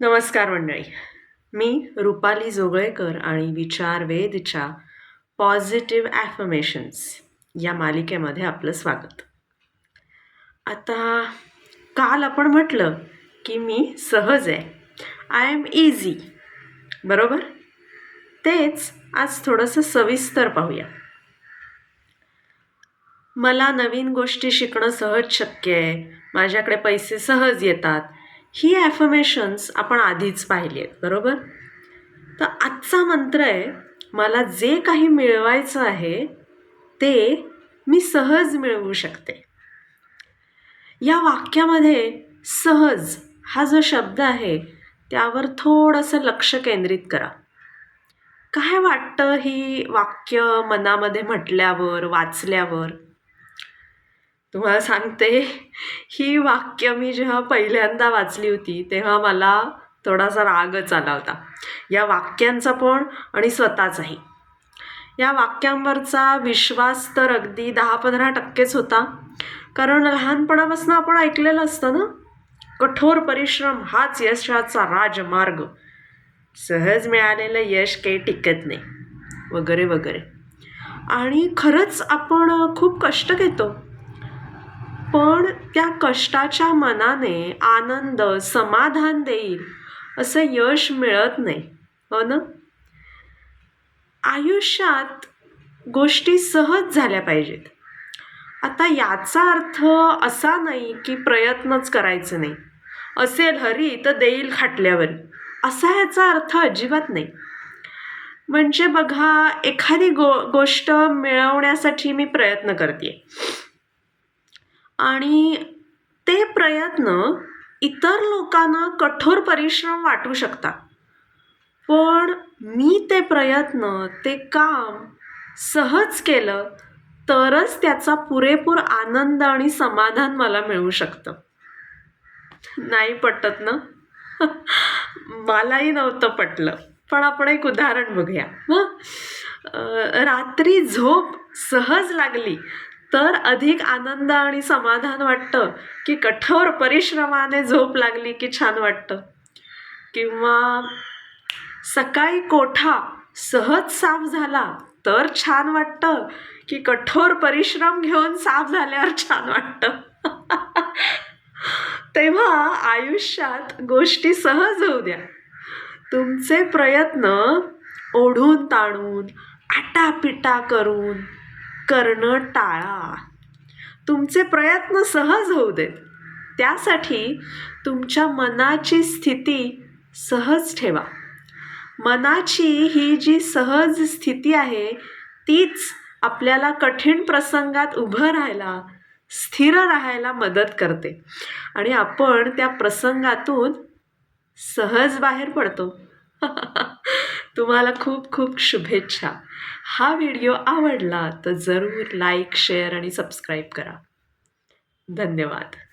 नमस्कार मंडळी. मी रुपाली जोगळेकर आणि विचार वेदच्या पॉझिटिव्ह ॲफर्मेशन्स या मालिकेमध्ये आपलं स्वागत. आता काल आपण म्हटलं की मी सहज आहे. आय एम इझी बरोबर? तेच आज थोडंसं सविस्तर पाहूया. मला नवीन गोष्टी शिकणं सहज शक्य आहे. माझ्याकडे पैसे सहज येतात. ही ॲफर्मेशन्स आपण आधीच पाहिली आहेत बरोबर? तर आजचा मंत्र आहे मला जे काही मिळवायचं आहे ते मी सहज मिळवू शकते. या वाक्यामध्ये सहज हा जो शब्द आहे त्यावर थोडंसं लक्ष केंद्रित करा. काय वाटतं ही वाक्य मनामध्ये म्हटल्यावर वाचल्यावर? तुम्हाला सांगते ही वाक्य मी जेव्हा पहिल्यांदा वाचली होती तेव्हा मला थोडासा रागच आला होता. या वाक्यांचा पण आणि स्वतःचाही. या वाक्यांवरचा विश्वास तर अगदी दहा पंधरा टक्केच होता. कारण लहानपणापासून आपण ऐकलेलं असतं ना कठोर परिश्रम हाच यशाचा राजमार्ग. सहज मिळालेलं यश काही टिकत नाही. वगैरे वगैरे. आणि खरंच आपण खूप कष्ट घेतो. पण त्या कष्टाच्या मनाने आनंद समाधान देईल असं यश मिळत नाही. हो ना? आयुष्यात गोष्टी सहज झाल्या पाहिजेत. आता याचा अर्थ असा नाही की प्रयत्नच करायचं नाही. असेल हरी तर देईल खाटल्यावर. असा याचा अर्थ अजिबात नाही. म्हणजे बघा एखादी गो गोष्ट मिळवण्यासाठी मी प्रयत्न करते आणि ते प्रयत्न इतर लोकांना कठोर परिश्रम वाटू शकतात. पण मी ते प्रयत्न ते काम सहज केलं तरच त्याचा पुरेपूर आनंद आणि समाधान मला मिळू शकतं. नाही पटत ना? मलाही नव्हतं पटलं. पण आपण एक उदाहरण बघूया. मग रात्री झोप सहज लागली तर अधिक आनंद आणि समाधान वाटतं की कठोर परिश्रमाने झोप लागली की छान वाटतं. किंवा सकाळी कोठा सहज साफ झाला तर छान वाटतं की कठोर परिश्रम घेऊन साफ झाल्यावर छान वाटतं. तेव्हा आयुष्यात गोष्टी सहज होऊ द्या. तुमचे प्रयत्न ओढून ताणून आटापिटा करून करणं टाळा. तुमचे प्रयत्न सहज होऊ देत. त्यासाठी तुमच्या मनाची स्थिती सहज ठेवा. मनाची ही जी सहज स्थिती आहे तीच आपल्याला कठीण प्रसंगात उभं राहायला स्थिर राहायला मदत करते. आणि आपण त्या प्रसंगातून सहज बाहेर पडतो. तुम्हाला खूप खूप शुभेच्छा. हा व्हिडिओ आवडला तर जरूर लाईक शेअर आणि सबस्क्राईब करा. धन्यवाद.